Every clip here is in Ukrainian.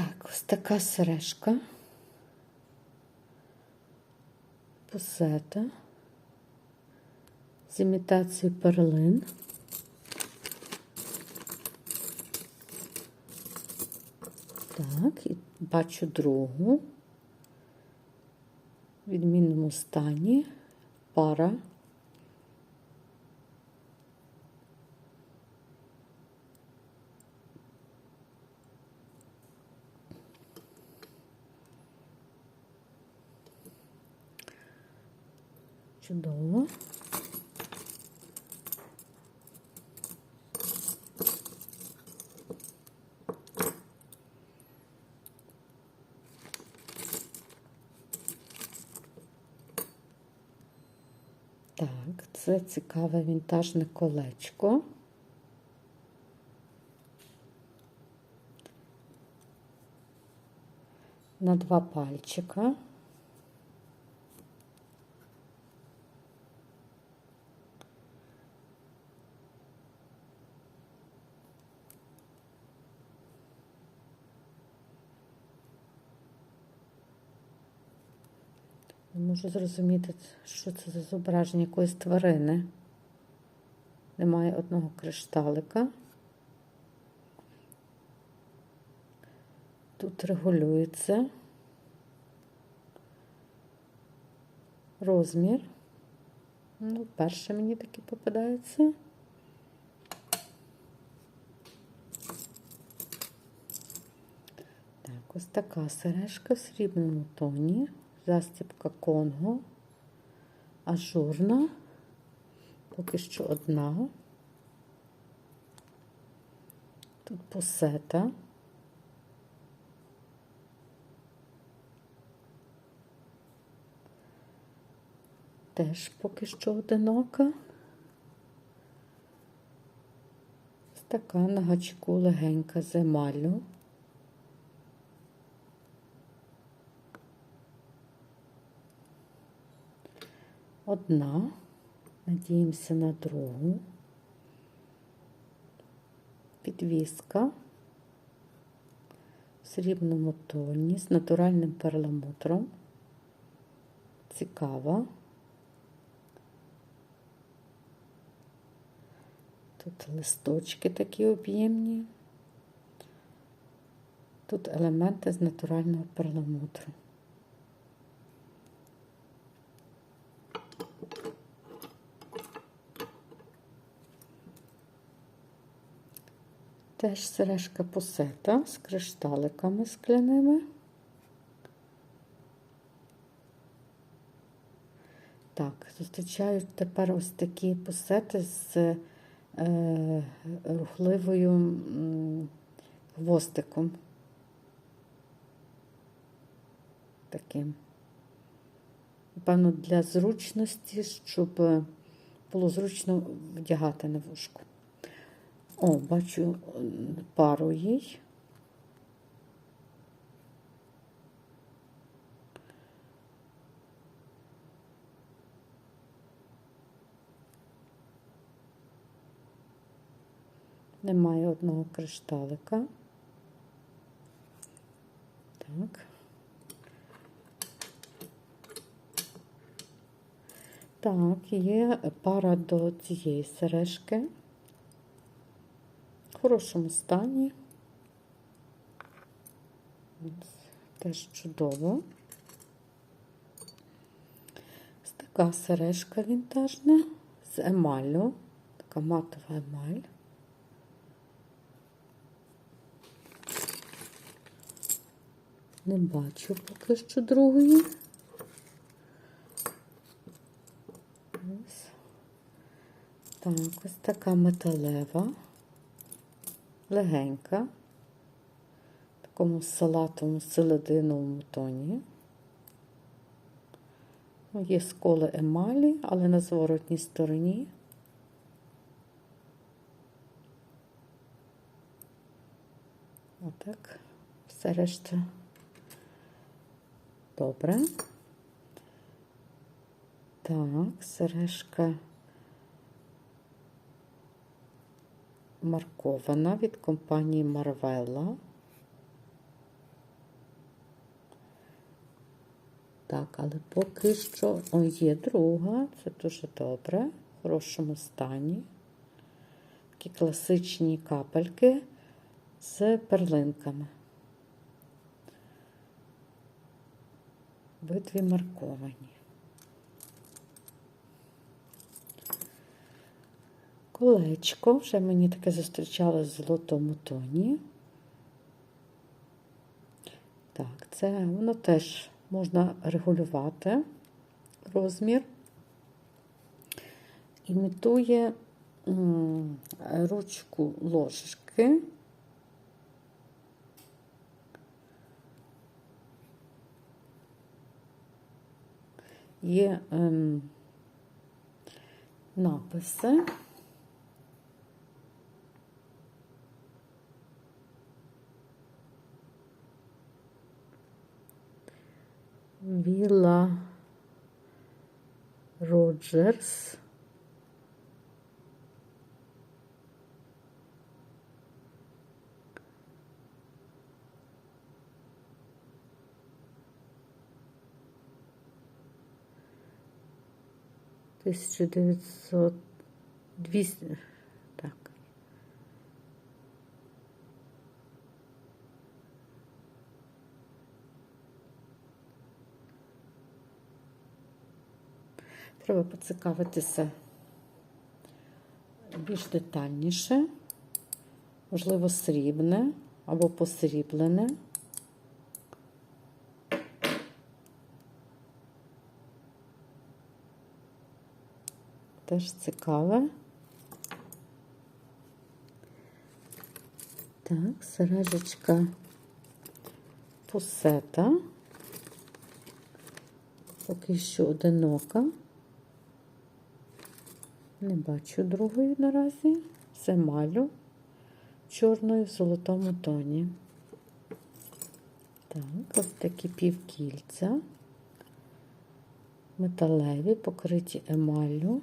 Так, ось така сережка. Пусета. З імітацією перлин. Так, і бачу другу. В відмінному стані. Пара. Чудово. Так, це цікаве вінтажне колечко. На два пальчика. Не можу зрозуміти, що це за зображення якоїсь тварини. Немає одного кришталика. Тут регулюється розмір. Ну, перше мені такі попадається. Так, ось така сережка в срібному тоні застібка Конго, ажурна, поки що одна. Тут пусета. Теж поки що одинока. Така на гачку легенька з одна, надіємося на другу, підвіска в срібному тоні з натуральним перламутром. Цікава. Тут листочки такі об'ємні. Тут елементи з натурального перламутру. Теж сережка пусета з кришталиками скляними. Так, зустрічають тепер ось такі пусети з е, рухливою м, хвостиком. Таким. Напевно, для зручності, щоб було зручно вдягати на вушку. О, бачу пару їй. Немає одного кришталика. Так. Так, є пара до цієї сережки в хорошому стані. Теж чудово. Ось така сережка вінтажна з емаллю, така матова емаль. Не бачу поки що другої. Ось. Так, ось така металева легенька, в такому салатовому селединовому тоні. Ну, є сколи емалі, але на зворотній стороні. Отак, все решта добре. Так, сережка. маркована від компанії Marvella. Так, але поки що О, є друга, це дуже добре, в хорошому стані. Такі класичні капельки з перлинками. Обидві марковані. Колечко, вже мені таке зустрічалось в золотому тоні. Так, це воно теж можна регулювати розмір. Імітує ручку ложечки. Є ем, написи. Вілла Роджерс. Тисяча дев'ятсот двісті. Так. Треба поцікавитися більш детальніше, можливо, срібне або посріблене. Теж цікаве. Так, сережечка пусета. Поки що одинока. Не бачу другої наразі. Це малю чорною в золотому тоні. Так, ось такі півкільця. Металеві, покриті емаллю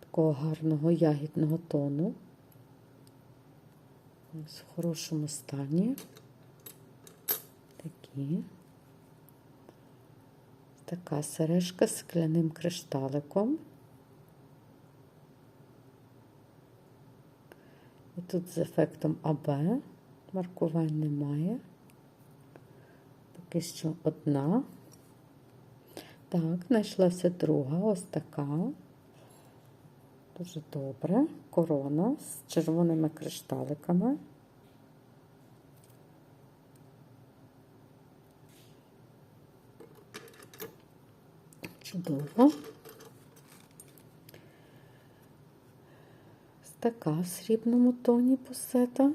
такого гарного ягідного тону. Ось в хорошому стані. Такі. Така сережка з скляним кришталиком. Тут з ефектом АБ. Маркувань немає. Поки що одна. Так, знайшлася друга, ось така. Дуже добре. Корона з червоними кришталиками. Чудово. Така в срібному тоні посета.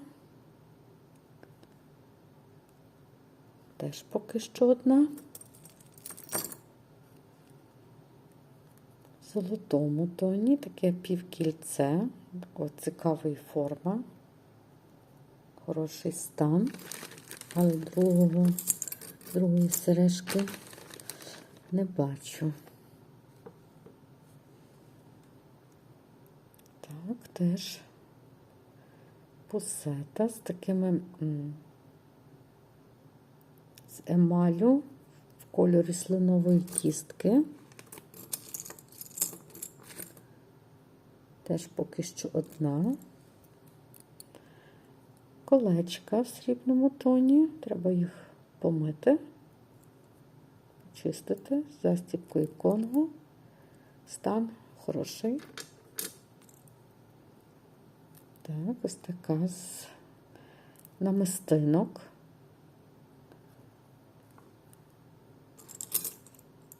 Теж поки що одна. В золотому тоні таке півкільце, такої цікавої форми, хороший стан, але другого, другої сережки не бачу. Так, теж пусета з такими з емалю в кольорі слонової кістки. Теж поки що одна. Колечка в срібному тоні. Треба їх помити, почистити з застіпкою конго. Стан хороший. Так, ось така з намистинок.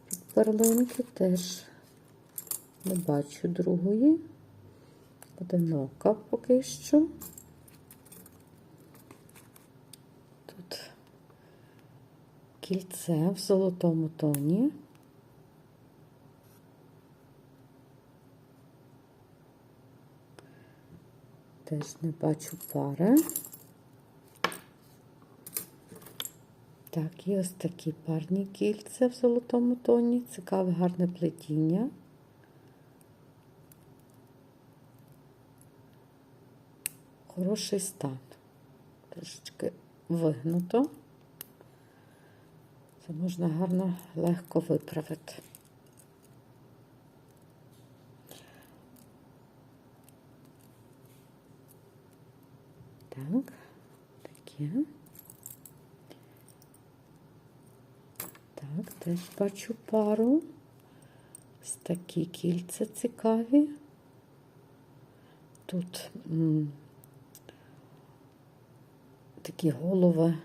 Під перлинки теж не бачу другої. Одинока поки що. Тут кільце в золотому тоні. Теж не бачу пари. Так, і ось такі парні кільця в золотому тоні. Цікаве гарне плетіння. Хороший стан. Трошечки вигнуто. Це можна гарно легко виправити. Так, таке. Так, теж бачу пару. Ось такі кільця цікаві. Тут такі голови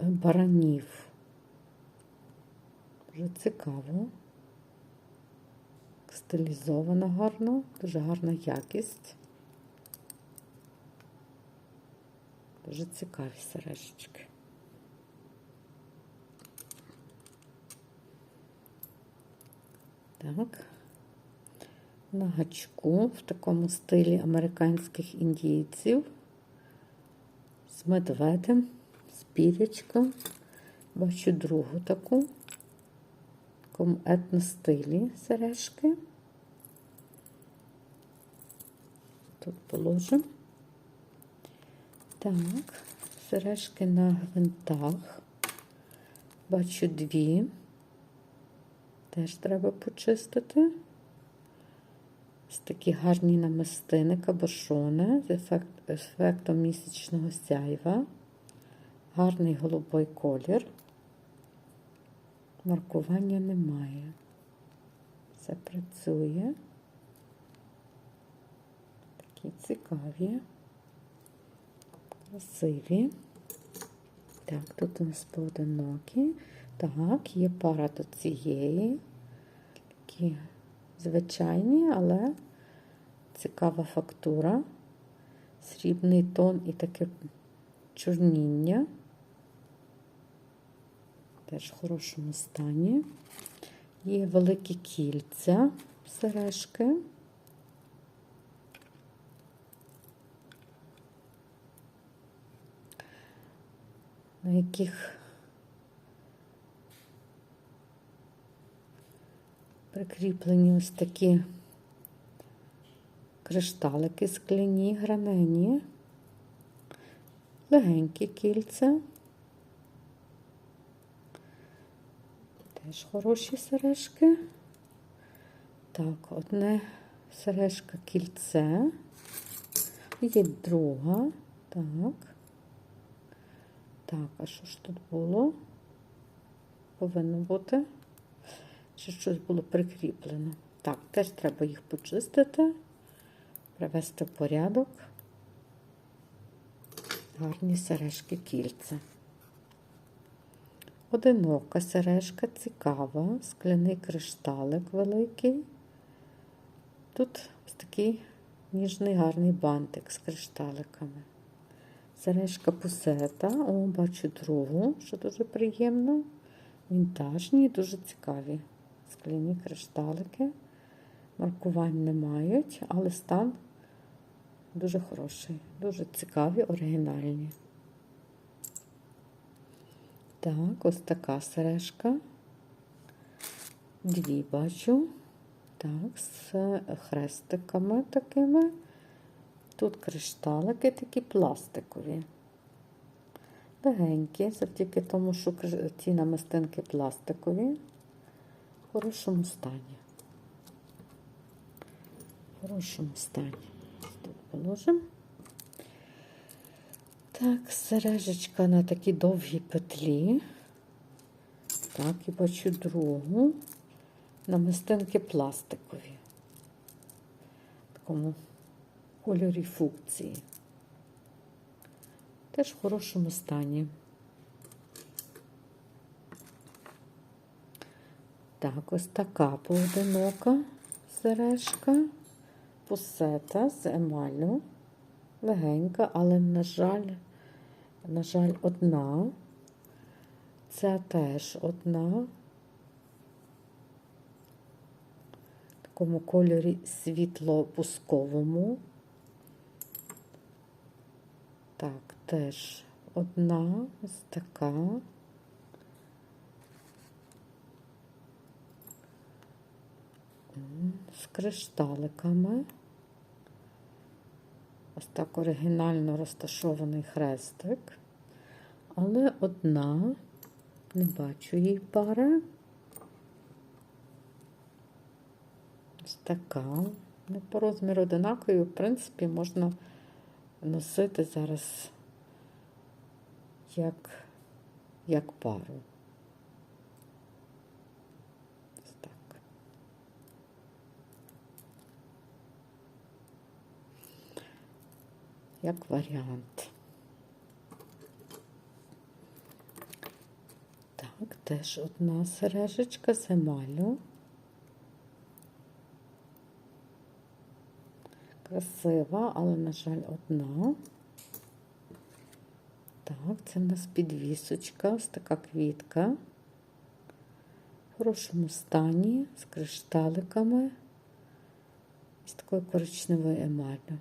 е, баранів. Дуже цікаво. Стилізовано гарно, дуже гарна якість. Дуже цікаві сережечки. Так. На гачку в такому стилі американських індійців. З медведем, з пірячком. Бачу другу таку. В такому етностилі сережки. Тут положимо. Так, сережки на гвинтах. Бачу дві. Теж треба почистити. Ось такі гарні намистини, кабошони з ефект, ефектом місячного сяйва. Гарний голубой колір. Маркування немає. Все працює. Такі цікаві, красиві. Так, тут у нас поодинокі. Так, є пара до цієї. Такі звичайні, але цікава фактура. Срібний тон і таке чорніння. Теж в хорошому стані. Є великі кільця сережки. На яких прикріплені ось такі кришталики скляні, гранені, легенькі кільця. Теж хороші сережки. Так, одне сережка кільце. Є друга. Так. Так, а що ж тут було? Повинно бути. Чи щось було прикріплено. Так, теж треба їх почистити, привести в порядок. Гарні сережки кільця. Одинока сережка цікава, скляний кришталик великий. Тут ось такий ніжний гарний бантик з кришталиками. Сережка пусета, о, бачу другу, що дуже приємно. Вінтажні, дуже цікаві. Скляні кришталики. Маркувань не мають, але стан дуже хороший, дуже цікаві, оригінальні. Так, ось така сережка. Дві бачу. Так, з хрестиками такими. Тут кришталики такі пластикові. Легенькі, завдяки тому, що ці намистинки пластикові хорошому стані. В хорошому стані. Тут положимо. Так, сережечка на такій довгій петлі. Так, і бачу другу. Намистинки пластикові. В такому кольорі функції. Теж в хорошому стані. Так, ось така поодинока сережка, пусета з емалю. Легенька, але, на жаль, на жаль, одна. Ця теж одна. В такому кольорі світло-пусковому. Так, теж одна ось така. З кришталиками. Ось так оригінально розташований хрестик. Але одна Не бачу її пари. Ось така. Ну, по розміру одинакові, в принципі, можна носити зараз як, як пару. Ось так. Як варіант. Так, теж одна сережечка з емалю. Красива, але, на жаль, одна. Так, це в нас підвісочка, ось така квітка. В хорошому стані, з кришталиками з такою коричневою емаллю.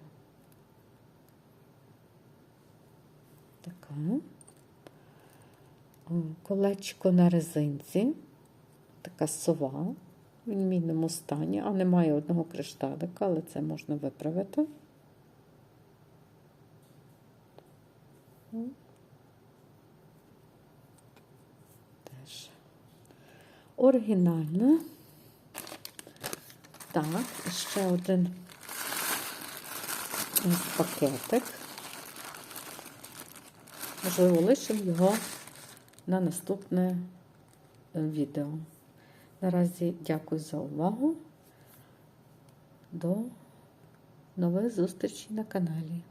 Така. Колечко на резинці, така сова в відмінному стані, а немає одного кришталика, але це можна виправити. Теж оригінальна. Так, ще один ось пакетик. Можливо, лишимо його на наступне е, відео. Наразі дякую за увагу. До нових зустрічей на каналі.